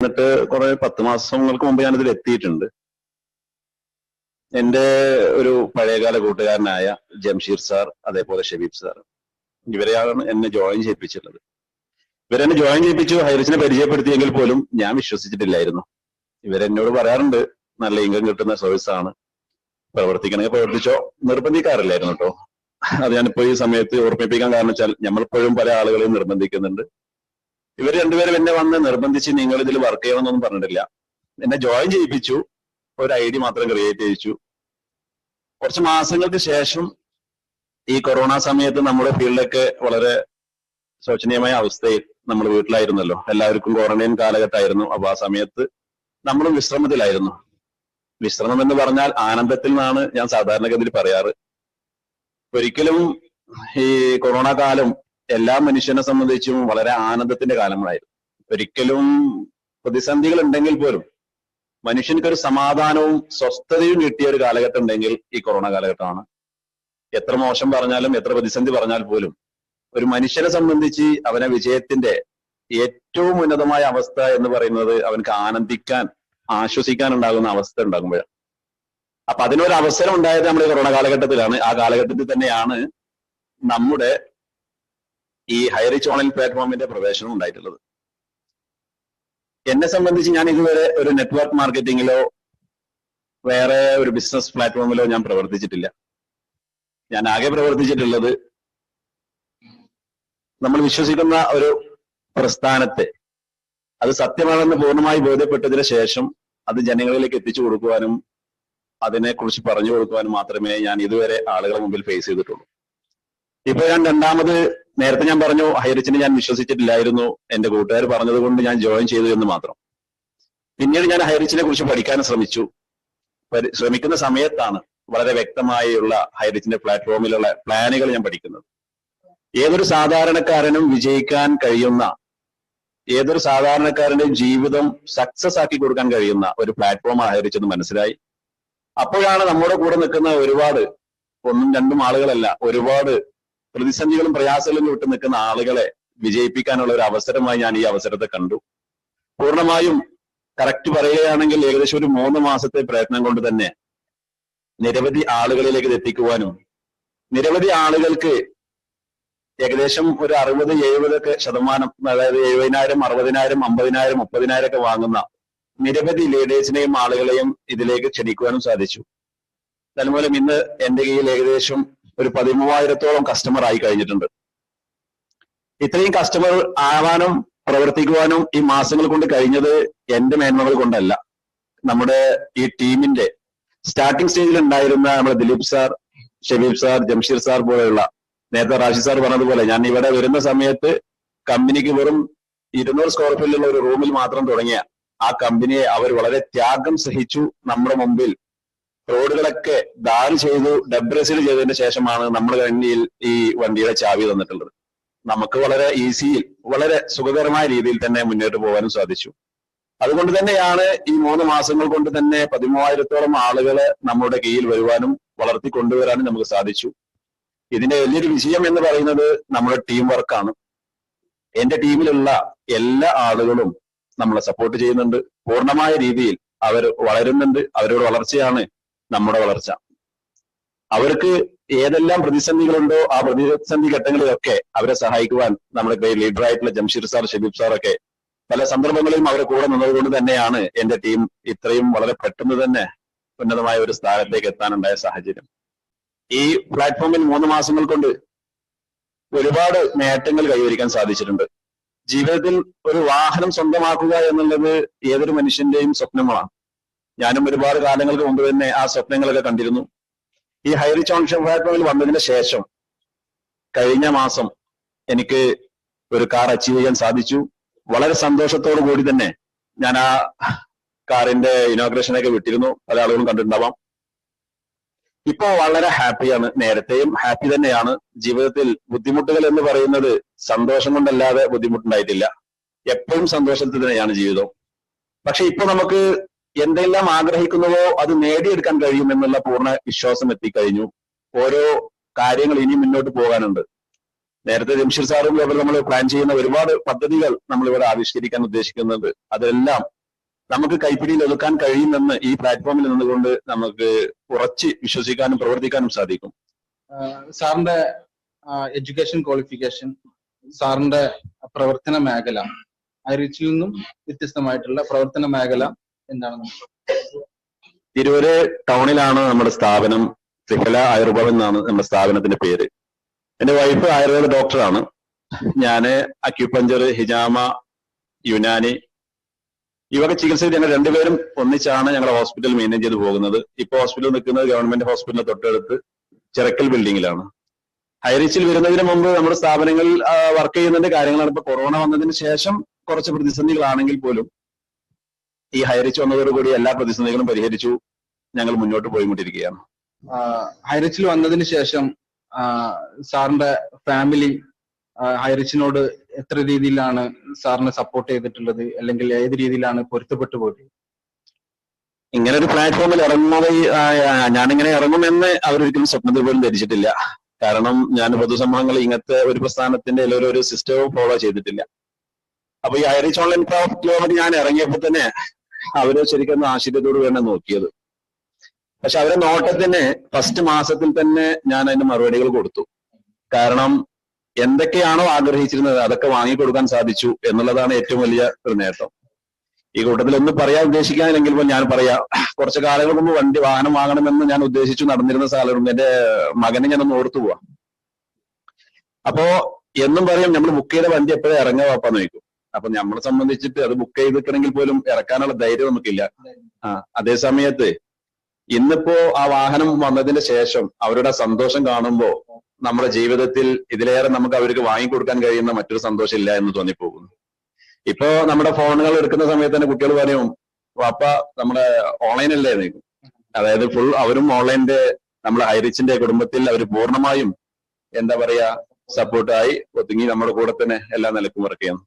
എന്നിട്ട് കുറെ പത്ത് മാസങ്ങൾക്ക് മുമ്പ് ഞാനിതിൽ എത്തിയിട്ടുണ്ട്. എന്റെ ഒരു പഴയകാല കൂട്ടുകാരനായ ജംഷീർ സാർ അതേപോലെ ഷബീബ് സാർ ഇവരെയാണ് എന്നെ ജോയിൻ ചെയ്യിപ്പിച്ചിട്ടുള്ളത്. ഇവരെന്നെ ജോയിൻ ചെയ്യിപ്പിച്ചു ഹൈറിസിനെ പരിചയപ്പെടുത്തിയെങ്കിൽ പോലും ഞാൻ വിശ്വസിച്ചിട്ടില്ലായിരുന്നു. ഇവരെന്നോട് പറയാറുണ്ട് നല്ല ഇൻകം കിട്ടുന്ന സർവീസ് ആണ്. പ്രവർത്തിക്കണമെങ്കിൽ പ്രവർത്തിച്ചോ. നിർബന്ധിക്കാറില്ലായിരുന്നു കേട്ടോ. അത് ഞാനിപ്പോ ഈ സമയത്ത് ഓർമ്മിപ്പിക്കാൻ കാരണം വെച്ചാൽ നമ്മളിപ്പോഴും പല ആളുകളെയും നിർബന്ധിക്കുന്നുണ്ട്. ഇവർ രണ്ടുപേരും എന്നെ വന്ന് നിർബന്ധിച്ച് നിങ്ങൾ ഇതിൽ വർക്ക് ചെയ്യണമെന്നൊന്നും പറഞ്ഞിട്ടില്ല. എന്നെ ജോയിൻ ചെയ്യിപ്പിച്ചു. ഒരു ഐ ഡി മാത്രം ക്രിയേറ്റ് ചെയ്യിച്ചു കുറച്ച് മാസങ്ങൾക്ക് ശേഷം ഈ കൊറോണ സമയത്ത് നമ്മുടെ ഫീൽഡൊക്കെ വളരെ ശോചനീയമായ അവസ്ഥയിൽ നമ്മൾ വീട്ടിലായിരുന്നല്ലോ. എല്ലാവർക്കും ക്വാറന്റൈൻ കാലഘട്ടമായിരുന്നു. അപ്പൊ ആ സമയത്ത് നമ്മളും വിശ്രമത്തിലായിരുന്നു. വിശ്രമം എന്ന് പറഞ്ഞാൽ ആനന്ദത്തിൽ നിന്നാണ് ഞാൻ സാധാരണഗതിയിൽ പറയാറ്. ഒരിക്കലും ഈ കൊറോണ കാലം എല്ലാ മനുഷ്യനെ സംബന്ധിച്ചും വളരെ ആനന്ദത്തിന്റെ കാലങ്ങളായിരുന്നു. ഒരിക്കലും പ്രതിസന്ധികൾ ഉണ്ടെങ്കിൽ പോലും മനുഷ്യർക്ക് ഒരു സമാധാനവും സ്വസ്ഥതയും കിട്ടിയ ഒരു കാലഘട്ടം ഉണ്ടെങ്കിൽ ഈ കൊറോണ കാലഘട്ടമാണ്. എത്ര മോശം പറഞ്ഞാലും എത്ര പ്രതിസന്ധി പറഞ്ഞാൽ പോലും ഒരു മനുഷ്യനെ സംബന്ധിച്ച് അവനെ വിജയത്തിന്റെ ഏറ്റവും ഉന്നതമായ അവസ്ഥ എന്ന് പറയുന്നത് അവനക്ക് ആനന്ദിക്കാൻ ആശ്വസിക്കാൻ ഉണ്ടാകുന്ന അവസ്ഥ ഉണ്ടാകുമ്പോഴാണ്. അപ്പൊ അതിനൊരു അവസരം ഉണ്ടായത് നമ്മുടെ കൊറോണ കാലഘട്ടത്തിലാണ്. ആ കാലഘട്ടത്തിൽ തന്നെയാണ് നമ്മുടെ ഈ ഹൈറിച്ച് ഓൺലൈൻ പ്ലാറ്റ്ഫോമിന്റെ പ്രവേശനം ഉണ്ടായിട്ടുള്ളത്. എന്നെ സംബന്ധിച്ച് ഞാൻ ഇതുവരെ ഒരു നെറ്റ്വർക്ക് മാർക്കറ്റിംഗിലോ വേറെ ഒരു ബിസിനസ് പ്ലാറ്റ്ഫോമിലോ ഞാൻ പ്രവർത്തിച്ചിട്ടില്ല. ഞാൻ ആകെ പ്രവർത്തിച്ചിട്ടുള്ളത് നമ്മൾ വിശ്വസിക്കുന്ന ഒരു പ്രസ്ഥാനത്തെ അത് സത്യമാണെന്ന് പൂർണമായി ബോധ്യപ്പെട്ടതിന് ശേഷം അത് ജനങ്ങളിലേക്ക് എത്തിച്ചു കൊടുക്കുവാനും അതിനെക്കുറിച്ച് പറഞ്ഞു കൊടുക്കുവാനും മാത്രമേ ഞാൻ ഇതുവരെ ആളുകളെ മുമ്പിൽ ഫേസ് ചെയ്തിട്ടുള്ളൂ. ഇപ്പൊ ഞാൻ രണ്ടാമത് നേരത്തെ ഞാൻ പറഞ്ഞു ഹൈറിച്ചിനെ ഞാൻ വിശ്വസിച്ചിട്ടില്ലായിരുന്നു. എന്റെ കൂട്ടുകാർ പറഞ്ഞത് കൊണ്ട് ഞാൻ ജോയിൻ ചെയ്തു എന്ന് മാത്രം. പിന്നീട് ഞാൻ ഹൈറിച്ചിനെ കുറിച്ച് പഠിക്കാൻ ശ്രമിച്ചു. ശ്രമിക്കുന്ന സമയത്താണ് വളരെ വ്യക്തമായുള്ള ഹൈറിച്ചിന്റെ പ്ലാറ്റ്ഫോമിലുള്ള പ്ലാനുകൾ ഞാൻ പഠിക്കുന്നത്. ഏതൊരു സാധാരണക്കാരനും വിജയിക്കാൻ കഴിയുന്ന ഏതൊരു സാധാരണക്കാരന്റെയും ജീവിതം സക്സസ് ആക്കി കൊടുക്കാൻ കഴിയുന്ന ഒരു പ്ലാറ്റ്ഫോം ആഹരിച്ചെന്ന് മനസ്സിലായി. അപ്പോഴാണ് നമ്മുടെ കൂടെ നിൽക്കുന്ന ഒരുപാട് ഒന്നും രണ്ടും ആളുകളല്ല ഒരുപാട് പ്രതിസന്ധികളും പ്രയാസങ്ങളും വിട്ടു നിൽക്കുന്ന ആളുകളെ വിജയിപ്പിക്കാനുള്ള ഒരു അവസരമായി ഞാൻ ഈ അവസരത്തെ കണ്ടു. പൂർണമായും കറക്റ്റ് പറയുകയാണെങ്കിൽ ഏകദേശം ഒരു മൂന്ന് മാസത്തെ പ്രയത്നം കൊണ്ട് തന്നെ നിരവധി ആളുകളിലേക്ക് എത്തിക്കുവാനും നിരവധി ആളുകൾക്ക് ഏകദേശം ഒരു അറുപത് എഴുപതൊക്കെ ശതമാനം അതായത് എഴുപതിനായിരം അറുപതിനായിരം അമ്പതിനായിരം മുപ്പതിനായിരം ഒക്കെ വാങ്ങുന്ന നിരവധി ലീഡേഴ്സിനെയും ആളുകളെയും ഇതിലേക്ക് ക്ഷണിക്കുവാനും സാധിച്ചു. തന്മൂലം ഇന്ന് എന്റെ കയ്യിൽ ഏകദേശം ഒരു പതിമൂവായിരത്തോളം കസ്റ്റമർ ആയി കഴിഞ്ഞിട്ടുണ്ട്. ഇത്രയും കസ്റ്റമർ ആവാനും പ്രവർത്തിക്കുവാനും ഈ മാസങ്ങൾ കൊണ്ട് കഴിഞ്ഞത് എന്റെ മേന്മകൾ കൊണ്ടല്ല. നമ്മുടെ ഈ ടീമിന്റെ സ്റ്റാർട്ടിംഗ് സ്റ്റേജിൽ ഉണ്ടായിരുന്ന നമ്മുടെ Dileep sir Shabeeb sir Jamsheer sir പോലെയുള്ള നേരത്തെ റാഷി സാർ പറഞ്ഞതുപോലെ ഞാൻ ഇവിടെ വരുന്ന സമയത്ത് കമ്പനിക്ക് വെറും ഇരുന്നൂറ് സ്ക്വയർ ഫീറ്റിലുള്ള ഒരു റൂമിൽ മാത്രം തുടങ്ങിയ ആ കമ്പനിയെ അവർ വളരെ ത്യാഗം സഹിച്ചു നമ്മുടെ മുമ്പിൽ റോഡുകളൊക്കെ ദാൻ ചെയ്തു ഡബ്രസിൽ ചെയ്തതിന് ശേഷമാണ് നമ്മൾ കണ്ണിയിൽ ഈ വണ്ടിയുടെ ചാവി തന്നിട്ടുള്ളത്. നമുക്ക് വളരെ ഈസിയിൽ വളരെ സുഖകരമായ രീതിയിൽ തന്നെ മുന്നോട്ട് പോകാനും സാധിച്ചു. അതുകൊണ്ട് തന്നെയാണ് ഈ മൂന്ന് മാസങ്ങൾ കൊണ്ട് തന്നെ പതിമൂവായിരത്തോളം ആളുകളെ നമ്മുടെ കീഴിൽ വരുവാനും വളർത്തി കൊണ്ടുവരാനും നമുക്ക് സാധിച്ചു. ഇതിന്റെ വലിയൊരു വിജയം എന്ന് പറയുന്നത് നമ്മുടെ ടീം വർക്കാണ് എന്റെ ടീമിലുള്ള എല്ലാ ആളുകളും നമ്മളെ സപ്പോർട്ട് ചെയ്യുന്നുണ്ട്. പൂർണമായ രീതിയിൽ അവർ വളരുന്നുണ്ട്. അവരുടെ വളർച്ചയാണ് നമ്മുടെ വളർച്ച. അവർക്ക് ഏതെല്ലാം പ്രതിസന്ധികളുണ്ടോ ആ പ്രതിസന്ധി ഘട്ടങ്ങളിലൊക്കെ അവരെ സഹായിക്കുവാൻ നമ്മുടെ ലീഡർ ആയിട്ടുള്ള ജംഷീർ സാർ ഷബീബ് സാർ ഒക്കെ പല സന്ദർഭങ്ങളിലും അവരെ കൂടെ നിന്നതുകൊണ്ട് തന്നെയാണ് എന്റെ ടീം ഇത്രയും വളരെ പെട്ടെന്ന് തന്നെ ഉന്നതമായ ഒരു സ്ഥാനത്തേക്ക് എത്താനുണ്ടായ സാഹചര്യം. ഈ പ്ലാറ്റ്ഫോമിൽ മൂന്ന് മാസങ്ങൾ കൊണ്ട് ഒരുപാട് നേട്ടങ്ങൾ കൈവരിക്കാൻ സാധിച്ചിട്ടുണ്ട്. ജീവിതത്തിൽ ഒരു വാഹനം സ്വന്തമാക്കുക എന്നുള്ളത് ഏതൊരു മനുഷ്യന്റെയും സ്വപ്നങ്ങളാണ്. ഞാനും ഒരുപാട് കാലങ്ങൾക്ക് മുമ്പ് തന്നെ ആ സ്വപ്നങ്ങളൊക്കെ കണ്ടിരുന്നു. ഈ ഹൈറി ഓൺഷൻ പ്ലാറ്റ്ഫോമിൽ വന്നതിന് ശേഷം കഴിഞ്ഞ മാസം എനിക്ക് ഒരു കാർ അച്ചീവ് ചെയ്യാൻ സാധിച്ചു. വളരെ സന്തോഷത്തോടു കൂടി തന്നെ ഞാൻ ആ കാറിന്റെ ഇനോഗ്രേഷനൊക്കെ വിട്ടിരുന്നു. പല ആളുകളും കണ്ടിട്ടുണ്ടാവാം. ഇപ്പോ വളരെ ഹാപ്പിയാണ് നേരത്തെയും ഹാപ്പി തന്നെയാണ്. ജീവിതത്തിൽ ബുദ്ധിമുട്ടുകൾ എന്ന് പറയുന്നത് സന്തോഷം കൊണ്ടല്ലാതെ ബുദ്ധിമുട്ടുണ്ടായിട്ടില്ല. എപ്പോഴും സന്തോഷത്തിൽ തന്നെയാണ് ജീവിതം. പക്ഷെ ഇപ്പൊ നമുക്ക് എന്തെല്ലാം ആഗ്രഹിക്കുന്നുവോ അത് നേടിയെടുക്കാൻ കഴിയും എന്നുള്ള പൂർണ വിശ്വാസം എത്തിക്കഴിഞ്ഞു. ഓരോ കാര്യങ്ങൾ ഇനി മുന്നോട്ട് പോകാനുണ്ട്. നേരത്തെ ജംഷീർ സാറും ലേബർ നമ്മൾ പ്ലാൻ ചെയ്യുന്ന ഒരുപാട് പദ്ധതികൾ നമ്മൾ ഇവിടെ ആവിഷ്കരിക്കാൻ ഉദ്ദേശിക്കുന്നുണ്ട്. അതെല്ലാം നമുക്ക് കൈപ്പിടിയിൽ ഒതുക്കാൻ കഴിയുമെന്ന് ഈ പ്ലാറ്റ്ഫോമിൽ നിന്നുകൊണ്ട് നമുക്ക് ഉറച്ച് വിശ്വസിക്കാനും പ്രവർത്തിക്കാനും സാധിക്കും. സാറിന്റെ എഡ്യൂക്കേഷൻ ക്വാളിഫിക്കേഷൻ സാറിന്റെ പ്രവർത്തന മേഖല ഐറിച്ചിൽ നിന്നും വ്യത്യസ്തമായിട്ടുള്ള പ്രവർത്തന മേഖല എന്താണ് തിരൂര് ടൗണിലാണ് നമ്മുടെ സ്ഥാപനം ത്രിഫല ആയുർവേദം എന്നാണ് നമ്മുടെ സ്ഥാപനത്തിന്റെ പേര്. എന്റെ വൈഫ് ആയുർവേദ ഡോക്ടറാണ് ഞാൻ അക്യുപഞ്ചർ ഹിജാമ യുനാനി ഈ വക ചികിത്സയിൽ ഞങ്ങൾ രണ്ടുപേരും ഒന്നിച്ചാണ് ഞങ്ങളുടെ ഹോസ്പിറ്റൽ മെയിന്റെയിൻ ചെയ്ത് പോകുന്നത്. ഇപ്പൊ ഹോസ്പിറ്റൽ നിൽക്കുന്നത് ഗവൺമെന്റ് ഹോസ്പിറ്റലിന് തൊട്ടടുത്ത് ചിറക്കൽ ബിൽഡിങ്ങിലാണ് ഹൈറിച്ചിൽ വരുന്നതിന് മുമ്പ് നമ്മുടെ സ്ഥാപനങ്ങളിൽ വർക്ക് ചെയ്യുന്നതിന്റെ കാര്യങ്ങളാണ്. ഇപ്പൊ കൊറോണ വന്നതിന് ശേഷം കുറച്ച് പ്രതിസന്ധികളാണെങ്കിൽ പോലും ഈ ഹൈറിച്ച് വന്നതോടുകൂടി എല്ലാ പ്രതിസന്ധികളും പരിഹരിച്ചു. ഞങ്ങൾ മുന്നോട്ട് പോയിക്കൊണ്ടിരിക്കുകയാണ്. ഹൈറിച്ചിൽ വന്നതിന് ശേഷം സാറിന്റെ ഫാമിലി ഹൈറിച്ചിനോട് എത്ര രീതിയിലാണ് സാറിനെ സപ്പോർട്ട് ചെയ്തിട്ടുള്ളത്? അല്ലെങ്കിൽ ഏത് രീതിയിലാണ് പൊരുത്തപ്പെട്ടു പോയത്? ഇങ്ങനെ ഒരു പ്ലാറ്റ്ഫോമിൽ ഇറങ്ങുന്നത് ഞാനിങ്ങനെ ഇറങ്ങുമെന്ന് അവരൊരിക്കലും സ്വപ്നത്തിൽ പോലും ധരിച്ചിട്ടില്ല. കാരണം ഞാൻ പൊതുസമൂഹങ്ങൾ ഇങ്ങനത്തെ ഒരു പ്രസ്ഥാനത്തിന്റെ ഒരു സിസ്റ്റവും ഫോളോ ചെയ്തിട്ടില്ല. അപ്പൊ ഈ ഐറിച്ച് ഓൺലൈൻ ക്ലബിൽ ഞാൻ ഇറങ്ങിയപ്പോൾ തന്നെ അവർ ശരിക്കും ആശ്ചര്യത്തോട് വേണം നോക്കിയത്. പക്ഷെ അവരെ നോട്ടത്തിന് ഫസ്റ്റ് മാസത്തിൽ തന്നെ ഞാൻ അതിന് മറുപടികൾ കൊടുത്തു. കാരണം എന്തൊക്കെയാണോ ആഗ്രഹിച്ചിരുന്നത് അതൊക്കെ വാങ്ങിക്കൊടുക്കാൻ സാധിച്ചു എന്നുള്ളതാണ് ഏറ്റവും വലിയ ഒരു നേട്ടം ഈ കൂട്ടത്തിൽ ഒന്ന് പറയാൻ ഉദ്ദേശിക്കാനില്ലെങ്കിൽ ഞാൻ പറയാം. കുറച്ച് കാലങ്ങൾക്ക് മുമ്പ് വണ്ടി വാഹനം വാങ്ങണമെന്ന് ഞാൻ ഉദ്ദേശിച്ചു നടന്നിരുന്ന സാലറും എന്റെ മകനെ ഞാനൊന്ന് ഓർത്തു പോവാം അപ്പോ എന്നും പറയും നമ്മൾ ബുക്ക് ചെയ്ത വണ്ടി എപ്പോഴും ഇറങ്ങാ വാപ്പാന്ന് ചോദിക്കും. അപ്പൊ നമ്മളെ സംബന്ധിച്ചിട്ട് അത് ബുക്ക് ചെയ്തിട്ടുണ്ടെങ്കിൽ പോലും ഇറക്കാനുള്ള ധൈര്യം നമുക്കില്ല. ആ അതേ സമയത്ത് ഇന്നിപ്പോ ആ വാഹനം വന്നതിന് ശേഷം അവരുടെ സന്തോഷം കാണുമ്പോ നമ്മുടെ ജീവിതത്തിൽ ഇതിലേറെ നമുക്ക് അവർക്ക് വാങ്ങിക്കൊടുക്കാൻ കഴിയുന്ന മറ്റൊരു സന്തോഷം ഇല്ല എന്ന് തോന്നിപ്പോകുന്നു. ഇപ്പോ നമ്മുടെ ഫോണുകൾ എടുക്കുന്ന സമയത്ത് തന്നെ കുട്ടികൾ പറയും അപ്പ നമ്മുടെ ഓൺലൈൻ അല്ലേ അതായത് ഫുൾ അവരും ഓൺലൈനിന്റെ നമ്മുടെ ഹൈറിച്ചിന്റെ കുടുംബത്തിൽ അവർ പൂർണമായും എന്താ പറയാ സപ്പോർട്ടായി ഒതുങ്ങി നമ്മുടെ കൂടെ തന്നെ എല്ലാ നിലക്കും വർക്ക് ചെയ്യുന്നു.